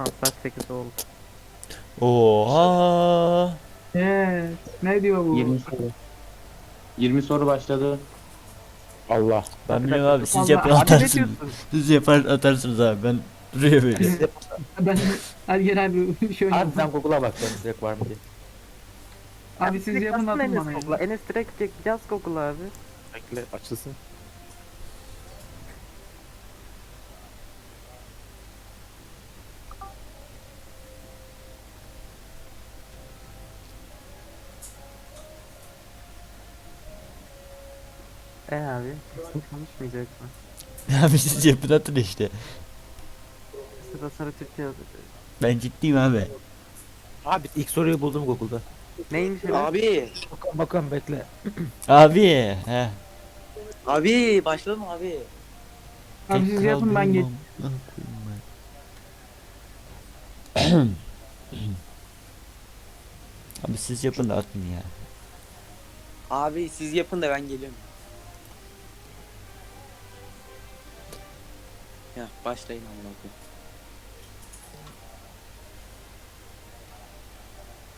Ha, saat 8 oldu. Oha. Eee ne diyor bu? 20 soru. 20 soru başladı. Allah. Ben bilmiyorum abi siz Allah, yapın abi ne atarsınız. diyorsun? Siz yapar atarsınız abi ben duruyor böyle. Ben hadi gel abi şöyle. Abi Abi, sen Google'a bak benim direkt var mı diye. abi siz yapın atın bana. Ya. Enes direkt yaz Google'a abi. Bekle açılsın. E abi. Kesin konuşmayacak mı? abi siz yapın atın işte. Sıra sıra Türkiye Ben ciddiyim abi. Abi ilk soruyu buldum Google'da. Neymiş Enes? Abi, Bakalım bakalım bekle. Abi. He. abi başladım abi. Abi siz yapın ben geç. Abi siz yapın da atın ya. Abi siz yapın da ben geliyorum. Ya başlayın amına koyayım.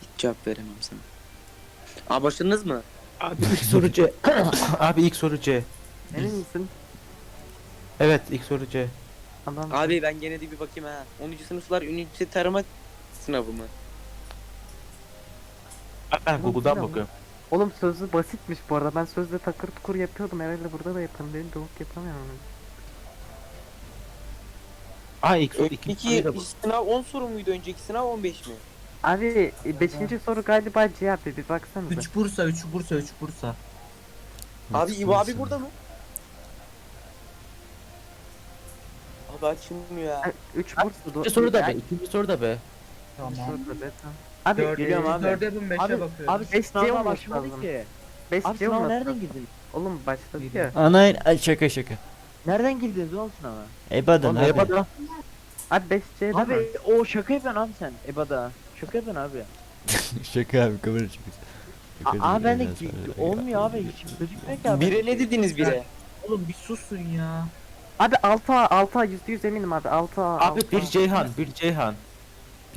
Hiç cevap veremem sana. Aa başladınız mı? Abi ilk soru C. Abi ilk soru C. Emin misin? Evet ilk soru C. Adam. Abi ben gene de bir bakayım ha. 10. sınıflar ünite tarama sınavı mı? Ben Google'dan bilmiyorum. bakıyorum. Oğlum sözlü basitmiş bu arada. Ben sözlü takır tukur yapıyordum. Herhalde burada da yaparım dedim. Doğuk yapamıyorum. Aa ilk soru ikinci İki sınav 10 soru muydu önceki sınav 15 mi? Abi 5. soru galiba C abi bir baksanıza. 3 Bursa, 3 Bursa, 3 Bursa. Abi İbo abi burada mı? Abi açılmıyor ya. 3 Bursa. İkinci soru da B. İkinci soru da B. Tamam. Abi 4'e geliyorum abi. 4'e yapın 5'e bakıyorum. Abi 5 C olması lazım. 5 C olması lazım. girdin? Oğlum başladı ya. Ana ay şaka şaka. Nereden girdiniz oğlum sınava? Ebadan Oğlum abi. Eba'da. Abi 5 C değil mi? Abi o şaka yapıyorsun abi sen EBA'da. Şaka yapıyorsun abi. şaka abi kamera çıkıyor. Aa, abi ben de sonra- olmuyor abi hiç gözükmüyor ki abi. Bire ne dediniz bire? Oğlum bir susun ya. Abi 6A 6A %100 eminim abi 6A Abi 6A. bir Ceyhan, bir Ceyhan.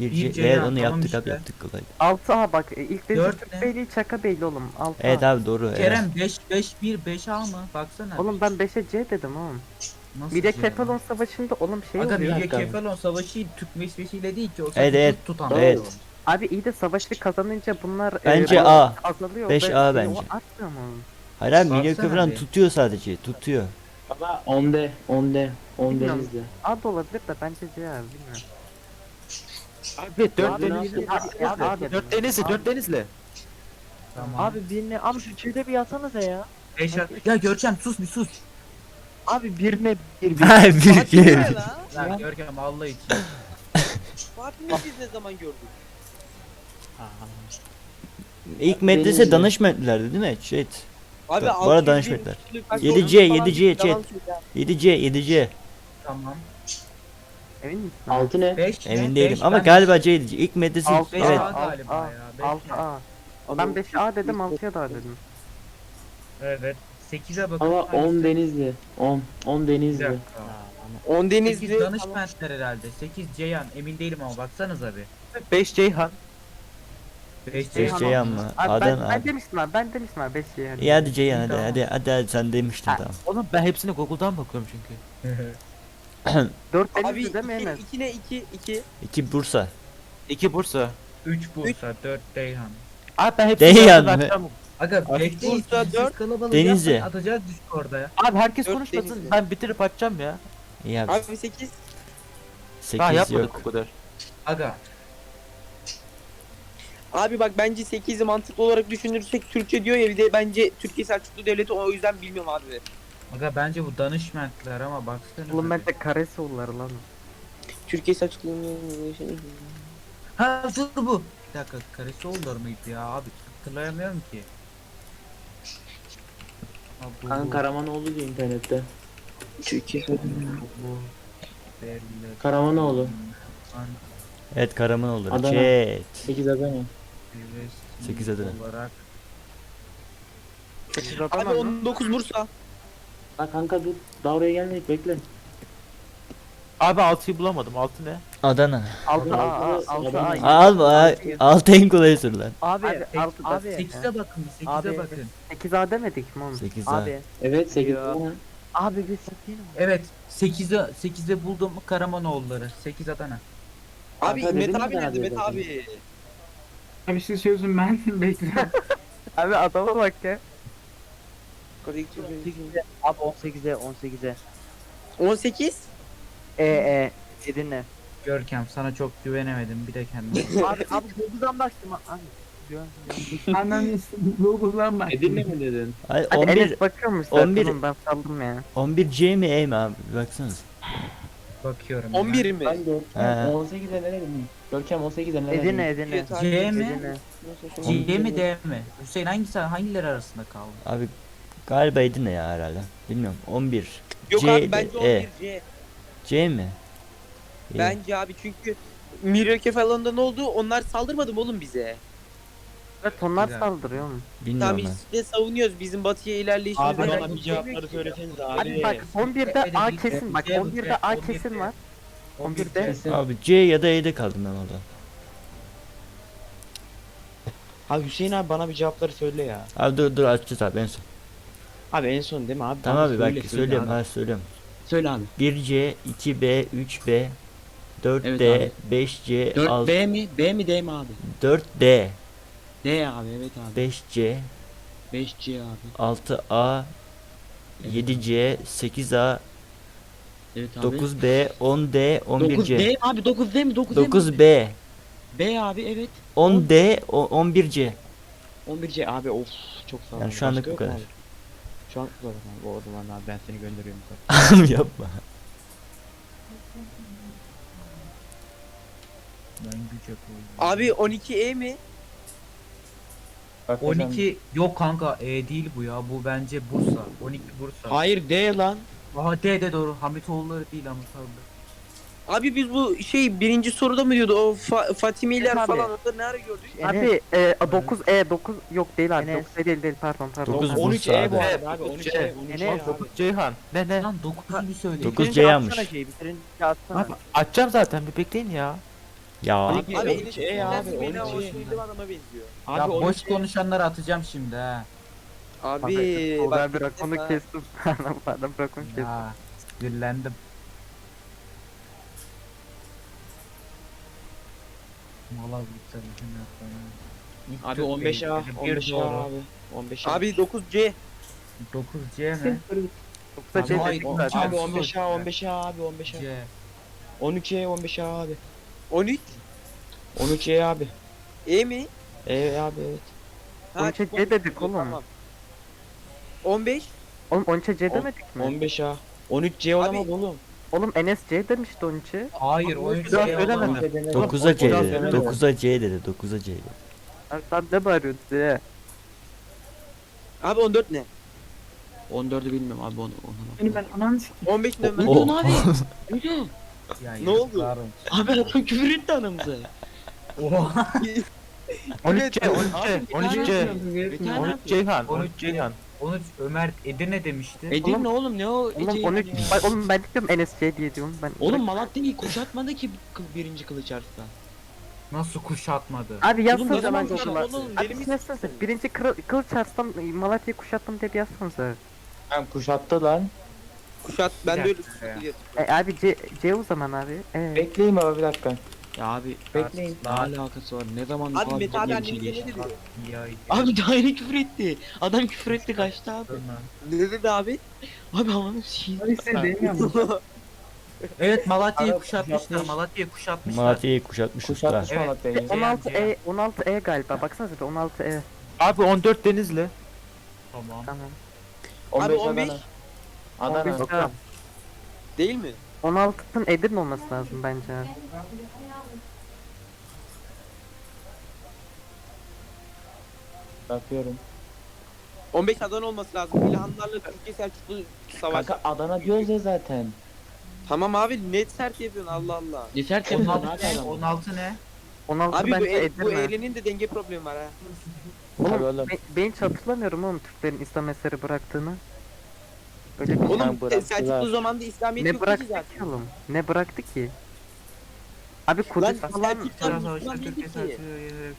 Bir C, C ya, onu tamam yaptık işte. abi yaptık kolay. 6A bak e, ilk Dört Türk ne? Çaka Beyli oğlum 6A. Evet abi doğru. Kerem 5 5 1 5 A mı? Baksana. Oğlum ben 5'e C dedim oğlum. Nasıl Mirya şey Kefalon savaşında oğlum şey Aga oluyor. Mirya Kefalon savaşı Türk mesleğiyle değil ki o Evet, evet, tutan. evet. Abi iyi de savaşı kazanınca bunlar Bence e, A. azalıyor. 5A da, e, bence. O artmıyor mu? oğlum? Hayır abi falan bir. tutuyor sadece tutuyor. Baba 10'de 10'de 10 Bilmiyorum. denizde. A da olabilir de bence C abi bilmiyorum. Abi dört Abi denizli. yapıyorsun? Abi, abi, Dört denizli, dört denizli. Tamam. Abi birine abi şu çete bir yazsanıza ya. 5 A. Ya Görkem sus bir sus. Abi birine bir bir. Hayır bir lan? Ya Görkem Allah için. Fatih'i biz ne zaman gördük? İlk medrese danışmetlerdi değil mi? Şey. Abi Bu arada 600 bin danışmetler. kişilik kaç 7C, olduğunu falan 7C, yalan chat. söylüyor. 7C 7C. Tamam. Emin misin? 6 ne? 5 Emin değilim ama galiba C 7C. İlk medrese Altı, beş evet. A galiba A, ya, beş 6A. Ben 5A dedim 6'ya da A dedim. Evet. 8'e bakın. Ama 10 denizli. 10 10 Bir denizli. dakika. 10 8 denizli. danışmentler herhalde. 8 Ceyhan emin değilim ama baksanıza bir. Beş Ceyhan. 5 5 Ceyhan. C ama. Abi Adan ben, ben abi. demiştim abi ben demiştim abi 5 yani. İyi hadi Ceyhan hadi Tamam. hadi hadi hadi sen demiştin Ha. tamam. Oğlum ben hepsine Google'dan bakıyorum çünkü. 4 Abi denizli değil mi 2 Enes? 2 ne 2 2. 2 Bursa. İki Bursa. 3 Bursa, 4 Ceyhan. Abi ben hepsine Ceyhan mı? Aga Abi bekleyin. Bursa siz dört, Denizli. yapmayın, Atacağız Discord'a ya. Abi herkes Dört konuşmasın. denizli. Ben bitirip açacağım ya. İyi abi. Abi 8. Daha 8 yapmadık yok. o kadar. Aga. Abi bak bence 8'i mantıklı olarak düşünürsek Türkçe diyor ya bir de bence Türkiye Selçuklu Devleti o yüzden bilmiyorum abi. Aga bence bu danışmentler ama baksana. Oğlum bence Karasoğulları lan. Türkiye Selçuklu Ha dur bu. Bir dakika karesi olur muydu ya abi hatırlayamıyorum ki. Ha, bu, Kaan bu, Karamanoğlu diyor internette. Türkiye belli. Karamanoğlu. An- Evet Karaman olur. Adana. Chat. 8 Adana. resmi Sekiz Adana. Olarak. 8 Abi Adana mı? 19 Bursa. Ha kanka dur. Daha oraya gelmedik bekle. Abi 6'yı bulamadım. 6 ne? Adana. 6 A A 6 A. Al en kolay soru lan. Abi, Abi, abi, altı da- abi, 8'e bakın 8'e Abi. bakın. 8 A demedik mi oğlum? 8 abi, Evet 8 Ya. abi biz satayım mı? Evet 8'e 8'e buldum Karamanoğulları. 8 Adana. Abi dedim abi nerede zaten. abi? Abi siz sözüm ben bekliyorum. Abi adama bak ya. Abi 18'e 18'e. 18? E e. Edinle. Görkem sana çok güvenemedim bir de kendime. abi abi Google'dan baktım abi. Güven- güven- Annemin Google'dan bak. Edirne mi dedin? Hadi 11 Enes bakıyormuş zaten 11 oğlum, ben saldım ya. 11 C mi E mi abi? Baksanız. Bakıyorum. 11 mi? Ben He. Görkem 18'e ne dedim? Görkem 18'e ne dedim? Edinle Edinle. Evet abi. C mi? C mi D mi? Hüseyin hangisi hangileri arasında kaldı? Abi galiba Edirne ya herhalde. Bilmiyorum. 11. Yok C abi bence E. 11 C. C mi? İyi. Bence abi çünkü Mirake falanında ne oldu? Onlar saldırmadı mı oğlum bize? Evet onlar Güzel. saldırıyor. Tamam Bilmiyorum ben. biz de savunuyoruz bizim batıya ilerleyişimiz. Abi var. bana bir cevapları söyleseniz abi. Hadi bak 11'de Evet, A evet, kesin bak evet, 11'de evet, A kesin var. 11'de Kesin. Abi C ya da E'de kaldım ben orada. Abi Hüseyin abi bana bir cevapları söyle ya. Abi dur dur açacağız abi en son. Abi en son değil mi abi? Tamam Abi abi söyle, bak söyle söylüyorum abi. ha söylüyorum. Söyle abi. 1C, 2B, 3B, 4D, Evet 5C, 4 6, B mi? B mi D mi abi? 4D, D abi evet abi. 5C, 5C abi. 6A, 7C, 8A, Evet abi. 9B, 10D, 9 11C. D mi abi 9 D mi 9 D mi? 9B, B abi evet. 10D, o- 11C. 11C abi of çok sağ ol. Yani şu anlık bu kadar. abi? Şu an abi. O zaman abi ben seni gönderiyorum. Abi yapma. Ben güç yapıyorum. Abi 12E mi? 12 yok kanka E değil bu ya bu bence Bursa 12 Bursa Hayır D lan. Aha D de doğru Hamitoğulları değil Hamitoğulları Abi biz bu şey birinci soruda mı diyordu o Fa- Fatimiler abi. falan onları nerede gördük? Enes, Abi e, 9 E 9 yok değil abi Enes. 9 E değil değil pardon pardon. 9 Pardon. 13 Bursa E bu abi. arada abi 13 E 13 E Enes. abi. Ceyhan. Ne ne? Lan 9 gibi söyle. Dokuz bitirince C atsana şeyi. Abi açacağım zaten bir bekleyin ya. Ya Abi, Abi 13 E abi 13 o E. söylediğim adama benziyor. Abi ya boş 13 E. konuşanları atacağım şimdi ha. Abi, Abi bak ben bir bırak onu defa- kestim. Adam adam bırak onu kestim. Ya sinirlendim. Malazgirt tarafını yapmayı. Abi 15 A 15 A abi. 15 A. Abi 9C. 9 C mi? 9 C dedik zaten. Abi 15 A 15 A abi 15 A. C. 13 E 15 A abi. 13 13 E abi. E mi? E abi evet. 13'e C dedik oğlum. Tamam. 15 Oğlum 13'e C demedik mi? 15 A. 13 C olamaz oğlum. Oğlum Enes C demişti 13'e. Hayır 13 Biraz C öyle olamaz. 9'a C dedi. öyle. 9'a C dedi. 9'a C dedi. Abi sen ne bağırıyorsun C? Abi 14 ne? 14'ü bilmiyorum abi onu. ona Beni ben ananı sikeyim. 15 ne? Ne diyorsun abi? Ne diyorsun? Ya, Ne oldu? yazıklar olsun. Abi adam küfür etti anamıza. Oha. 13 C, 13 C, Abi, 13 C. Bir tane 13 abi. Ceyhan, 13 13 Ceyhan. 13 Ömer Edirne demişti. Edirne oğlum ne o? Oğlum Ece 13 ya. bak oğlum ben diyorum Enes C diye diyorum ben. Oğlum Malatya'yı kuşatmadı ki birinci kılıç arsa. Nasıl kuşatmadı? Abi yazsanıza Google'a. oğlum? Abi siz yazsanıza. Birinci kır, kılıç arslan Malatya'yı kuşattım diye bir yazsanıza. Hem kuşattı lan. Kuşat ben de öyle. E abi C, C o zaman abi. E. Bekleyin baba bir dakika. Ya abi Bekleyin. ne alakası var? Ne zaman Abi falan Mete abi şey annemize ne dedi? Ya, Abi daha yeni küfür etti. Adam küfür etti kaçtı abi. Ne dedi abi? Abi ananı şey. Abi demiyorum. Evet Malatya'yı Abi, kuşatmışlar. kuşatmış. Malatya'yı kuşatmışlar. Malatya'yı kuşatmış usta. Kuşatmış Evet. Malatya'yı. C. 16 C. E 16 E galiba. Baksanıza bir 16 E. Abi 14 Denizli. Tamam. Tamam. 15 Abi 15 Adana. Adana. 15 A. değil mi? 16'nın Edirne olması lazım bence. abi. Bakıyorum. 15 Adana olması lazım. İlhanlarla Türkiye Selçuklu savaş. Kanka Adana diyoruz ya zaten. Tamam abi net sert yapıyorsun Allah Allah. Yeter ki abi 16 ne? adam. 16 ne? 16 Abi bu, bence el, bu Edirne. eğlenin de denge problemi var ha. Oğlum oğlum. ben, ben hiç hatırlamıyorum oğlum Türklerin İslam eseri bıraktığını. Öyle bir. Oğlum bıraktılar. Selçuklu zamanında İslamiyet Ne yoktu ki bıraktı zaten. ki oğlum? Ne bıraktı ki? Abi Kudüs Lan falan Selçuklar Biraz Müslüman savaşta değildi Türkiye ki. Selçuklu'ya yenerek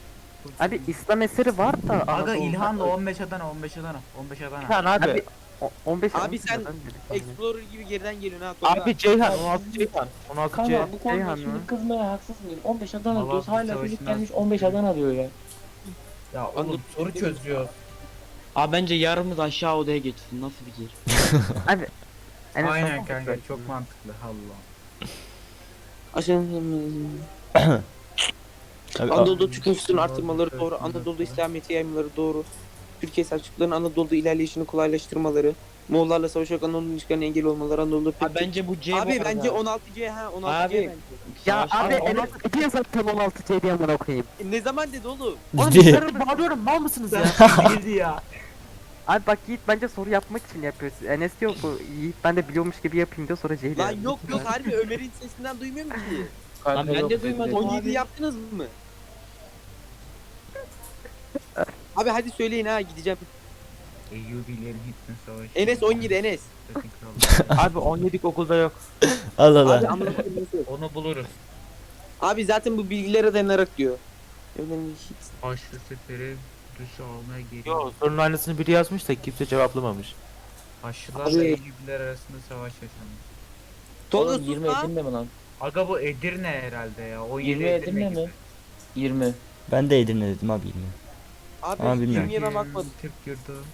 Abi İslam eseri var da Aga Anadolu'da. İlhan da 15 Adana 15 Adana 15 Adana. Ceyhan abi. Abi o- 15 Abi 15 sen. Explorer gibi geriden geliyorsun ha. Tolga. Abi Ceyhan 16 Ceyhan. 16 Kanka Ceyhan. bu konuda Ceyhan şimdi mı? kızmaya haksız mıyım? 15 Adana Allah diyoruz hala savaşından- çocuk gelmiş 15 Adana diyor ya. Ya oğlum soru çözüyor. Abi bence yarımız aşağı odaya geçsin. Nasıl fikir? Abi en azından- Aynen kanka çok mantıklı Allah. Aşağı Abi, Anadolu'da Türk nüfusunun arttırmaları doğru. Anadolu'da İslamiyet'i yaymaları doğru. Türkiye Selçukluların Anadolu'da ilerleyişini kolaylaştırmaları. Moğollarla savaşarak Anadolu'nun işgaline engel olmaları. Anadolu'da pek... Abi bence bu C Abi bence 16C ha 16C Abi. bence. Ya abi Abi, en az bir yazar 16 şey diye amına koyayım. E, Ne zaman dedi oğlum? Oğlum Ciddi. ben bağırıyorum mal mısınız ya? Bildi ya. Abi bak Yiğit bence soru yapmak için yapıyor. Enes diyor bu Yiğit ben de biliyormuş gibi yapayım diyor sonra Ceyli. Lan yok yok harbi Ömer'in sesinden duymuyorum ki. Lan ben de duymadım. 17 yaptınız mı? Abi hadi söyleyin ha gideceğim. Eyyubilerin Hitler Savaşı. Enes 17 Enes. Abi 17 okulda yok. Allah Abi Allah. amına koyayım nasıl? Onu buluruz. Abi zaten bu bilgilere dayanarak diyor. Önemli hiç. Haçlı seferi dışı almaya geliyor. Yok sorunun aynısını biri yazmış da kimse cevaplamamış. Haçlılarla Abi- Eyyubiler arasında savaş yaşanmış. Oğlum sus 20 lan. Edirne mi lan? Aga bu Edirne herhalde ya. O 20 yeri Edirne gibi. mi? 20. Ben de Edirne dedim abi bilmiyorum. Abi Ama bilmiyorum. 20'ye ben bakmadım. Türk yurdu.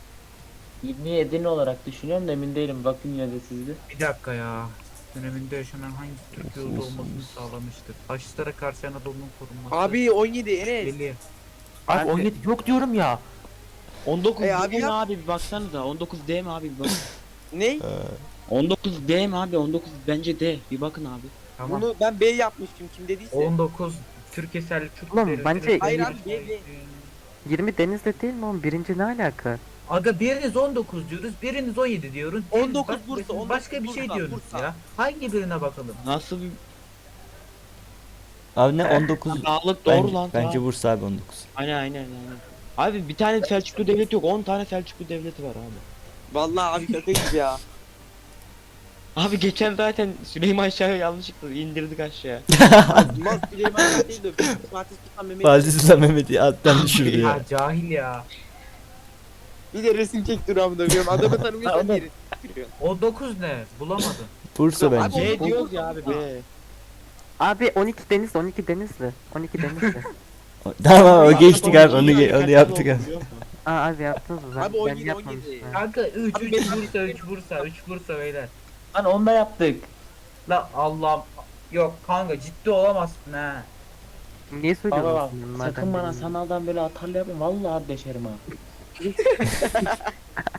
20 Edirne olarak düşünüyorum da emin değilim. Bakın yine de sizde. Bir dakika ya. Döneminde yaşanan hangi Türk yurdu olmasını sağlamıştır? Haçlılara karşı Anadolu'nun korunması. Abi 17 Enes. Deli. Abi Abi- 17 yok diyorum ya. 19 E abi yap. abi bir baksanıza 19 D mi abi bir bak. Ne? 19 D mi abi 19 bence D bir bakın abi. Tamam. Bunu ben B yapmıştım kim dediyse. 19 Türkiye Selçuklu Oğlum, devleti bence- Hayır abi, B, B. 20 denizde değil mi oğlum? Birinci ne alaka? Aga biriniz 19 diyoruz, biriniz 17 diyoruz. biriniz 19 başka- Bursa, 19 Başka bir şey Bursa, diyorsunuz Bursa. ya. Hangi birine bakalım? Nasıl bir Abi ne 19? dağlık doğru Bence, lan. bence tamam. Bursa abi 19. Aynen aynen aynen. Abi bir tane Selçuklu devleti yok 10 tane Selçuklu devleti var abi. Vallahi abi şaka gibi ya. Abi geçen zaten Süleyman Şah'ı yanlışlıkla indirdik aşağıya. Mas Süleyman Şah değil de Fatih Sultan Mehmet. Fatih Sultan Mehmet'i alttan düşürdü ya. Ya cahil ya. Bir de resim çektiriyor amına koyayım. Adamı tanımıyorsan diye resim çektiriyor. O 9 ne? Bulamadım. Bursa bence. B diyoruz ya abi B. Abi 12 deniz 12 denizli. 12 denizli. Tamam o geçtik abi onu, ge- onu yaptık abi. Aa abi yaptınız mı? Ben, Abi ben 17, yapmamıştım. 17. ha. Kanka 3 Abi 3 benim- Bursa 3 Bursa 3 Bursa beyler. Lan onu da yaptık. La Allah'ım. Yok kanka ciddi olamazsın ha. Niye Baba bak söylüyorsun? bunu madem sakın bana bilmiyorum? sanaldan böyle atarlı yapma. Vallahi deşerim ha.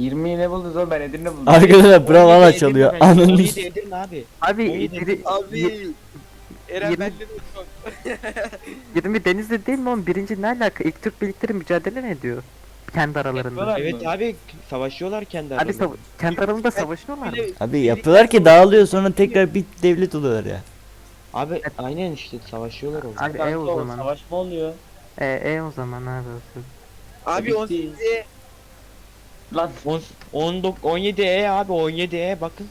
Yirmiyi ne buldunuz oğlum ben Edirne buldum. Arkadaşlar 17 çalıyor. Edirne, Ananı 17 Edirne abi. Abi y- Abi. Eren Yirmi- bende de çok. 20 denizli değil mi oğlum? Birinci ne alaka? İlk Türk birlikleri mücadele mi ediyor? Kendi aralarında. Yapıyorlar. Evet abi savaşıyorlar kendi Abi aralarında. sav- kendi aralarında savaşıyorlar mı? Abi yapıyorlar ki dağılıyor sonra tekrar bir devlet oluyorlar ya. Abi aynen işte savaşıyorlar orada. Abi E o zaman. Savaşma oluyor. E, e o zaman abi. Abi Bitti. 18'e Lan 19 17 E abi 17 E bakın.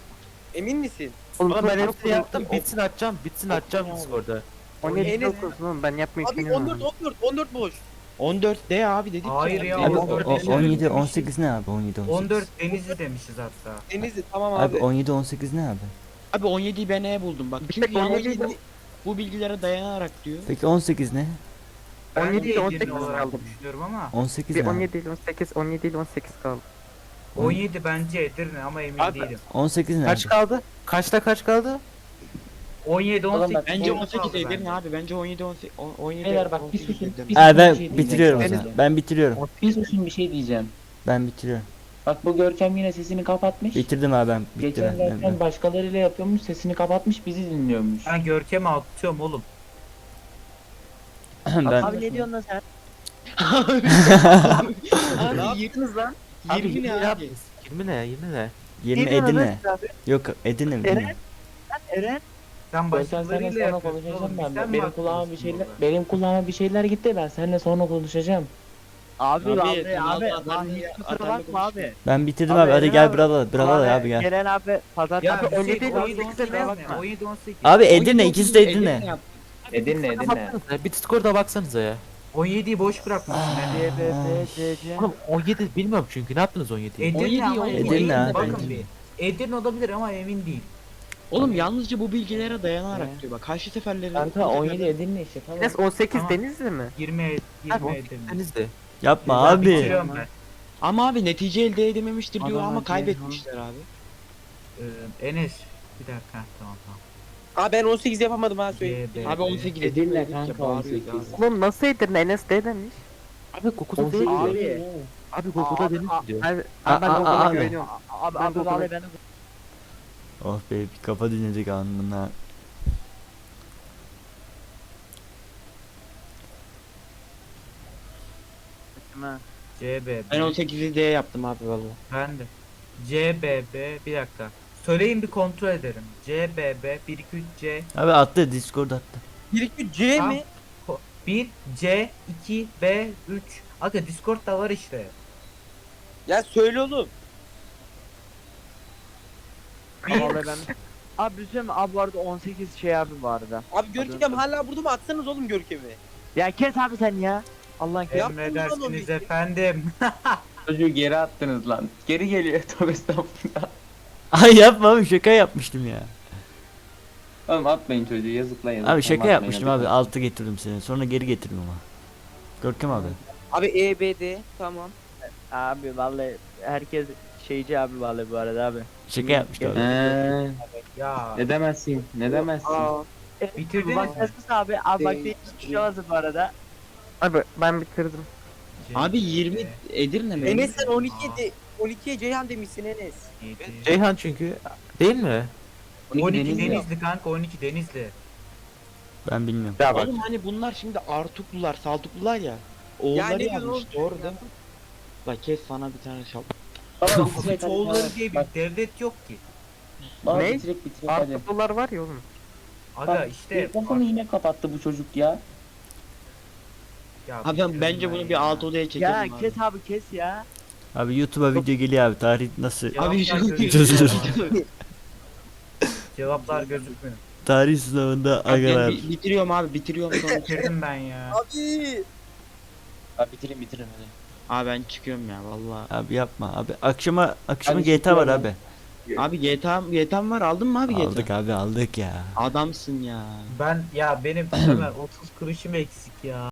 emin misin? Oğlum Oğlum dur, ben dur, hepsini yaptım. Bitsin açacağım. Bitsin açacağım Discord'da. 17 Enes- 9 oğlum ben yapmayı Abi düşünüyorum. 14 14 14 boş. 14 D abi dedik Hayır ya, Abi o- o- o- 17 18 ne abi 17 18. 14 Denizli demişiz hatta. Denizli tamam Abi abi. 17 18 ne abi? Abi 17'yi ben E buldum bak. Çünkü tek 17'yi yani bu, bu bilgilere dayanarak diyor. Peki 18 ne? Ben 17 de ile 18 Edirne olarak kaldım. düşünüyorum ama 18 Bir ne? abi? 17 ile 18 17 ile 18 kaldı. 17 bence Edirne ama emin Abi- değilim. 18 ne? Kaç kaldı? Kaçta kaç kaldı? 17 Oğlum 18 bak, Bence oldu 18 kaldı Edirne bence. abi. Bence 17 18 17 Beyler bak, bir 18 susun, Edirne. bir ben bir şey bitiriyorum o diyeceğim. zaman. Ben bitiriyorum. bir susun bir şey diyeceğim. Ben bitiriyorum. Bak bu Görkem yine sesini kapatmış. Bitirdim abi ben. Geçen ben. zaten ben. başkalarıyla yapıyormuş sesini kapatmış bizi dinliyormuş. Ben Görkem'e atıyorum oğlum. ben Abi ne diyorsun lan sen? Abi 20 lan. Abi 20 ne abi? 20 ne? 20 ne? 20 Ne diyorsun lan abi? Yok Edirne mi? Eren? Eren? Sen Ben seninle başkalarıyla sonra yapıyorsun konuşacağım oğlum. ben. Sen mi benim kulağıma bir haklısın şeyler burada? benim kulağıma bir şeyler gitti ben seninle sonra konuşacağım. Abi Abi, abi. adam Abi ya, hiç kusura adamla bakma abi. Ben bitirdim Abi, abi. Hadi Eren gel abi- buralar. Buralar abi gel. Gelen abi pazar Ya abi 17 şey 17 17 kusura bakma. 17 18. Abi Edirne ikisi de. Edirne Edirne. Baksanıza, Bir Discord'a baksanıza ya. 17'yi boş bırakmışsın. yani. D, B, B, C, C. Oğlum 17 bilmiyorum çünkü ne yaptınız 17'yi? Edirne 17 ama Edirne emin abi. Bakın bir. Edirne olabilir ama emin değil. Oğlum yalnızca bu bilgilere dayanarak diyor bak. Karşı seferleri... Kanka 17 Edirne işte tamam. Enes 18 Tamam. Denizli mi? 20 20 Edirne. Denizli. Yapma Ben abi. bitiriyorum ben. Ama abi netice elde edememiştir diyor Adana, ama Ceyhan. kaybetmişler abi. Ee, Enes. Bir dakika tamam tamam. Aa ben 18 yapamadım ha söyleyeyim. Abi B. 18 Edirne kanka bağırıyoruz 18. abi. Oğlum nasıl Edirne? Enes de demiş. Abi Google'da değil mi? Abi. Abi Google'da Denizli diyor. Abi, abi ben abi. güveniyorum. Abi Ben vallahi ben Oh be bir kafa dinledik anına. Ha. C, B, Ben B. 18'i D yaptım abi valla. Ben de. C, B, B. Bir dakika. Söyleyin bir kontrol ederim. C, B, B. 1, 2, 3, C. Abi attı Discord attı. 1 2 C Tamam. mi? 1, C, 2, B, 3. Aga Discord'da var işte. Ya söyle oğlum. Vallahi ben Abi bir şey mi? Abi bu arada 18 şey abi arada. Abi Görkem hala burada mı? Atsanız oğlum Görkem'i. Ya kes abi sen ya. Allah'ın kes. Yaptın lan Emredersiniz onu. efendim. Çocuğu geri attınız lan. Geri geliyor tövbe estağfurullah. Ay yapma abi şaka yapmıştım ya. Oğlum atmayın çocuğu yazıkla yazık. Abi şaka yapmıştım abi. Altı getirdim seni. Sonra geri getirdim ama. Görkem abi. Abi E, B, D. Tamam. Abi vallahi herkes şeyci abi vallahi bu arada abi. Şaka yapmıştım abi. Eee ya ne demezsin ne demezsin. Aa. bitirdiniz Bak mi? nasıl abi? Abi bak Değil. değil bir şey olmasın bu arada. Abi ben bitirdim. Abi B, 20 Edirne mi? Enes sen 12'ye de 12'ye Ceyhan demişsin Enes. Ceyhan çünkü. Değil mi? 12 Denizli. Denizli kanka 12 Denizli. Ben bilmiyorum. Ya bak. Oğlum hani bunlar şimdi Artuklular, Saltuklular ya. Oğulları ne diyorsun yazmış oğlum? doğru değil mi? Bak kes sana bir tane şap. Bitirek hadi. Bak, diye bir Bak, devlet yok ki. bak Ne? bitirek bitirek hadi. Artuklular var ya oğlum. Aga Bak işte. mikrofonu yine kapattı bu çocuk ya. Ya Abi ben, bence bunu bir alt odaya çekelim Ya abi. kes abi kes ya. Abi YouTube'a video geliyor abi. Tarih nasıl? Cevaplar Abi şu gözükmüyor. Cevaplar gözükmüyor. Tarih sınavında Abi agalar. bi- bitiriyorum abi bitiriyorum sonra. Bitirdim ben ya. Abi. Abi bitirin bitirin hadi. abi ben çıkıyorum ya valla. Abi yapma abi. Akşama akşama Hadi GTA var çıkıyorum abi. Abi GTA GTA var aldın mı abi GTA? Aldık abi aldık ya. Adamsın ya. Ben ya benim hemen 30 kuruşum eksik ya.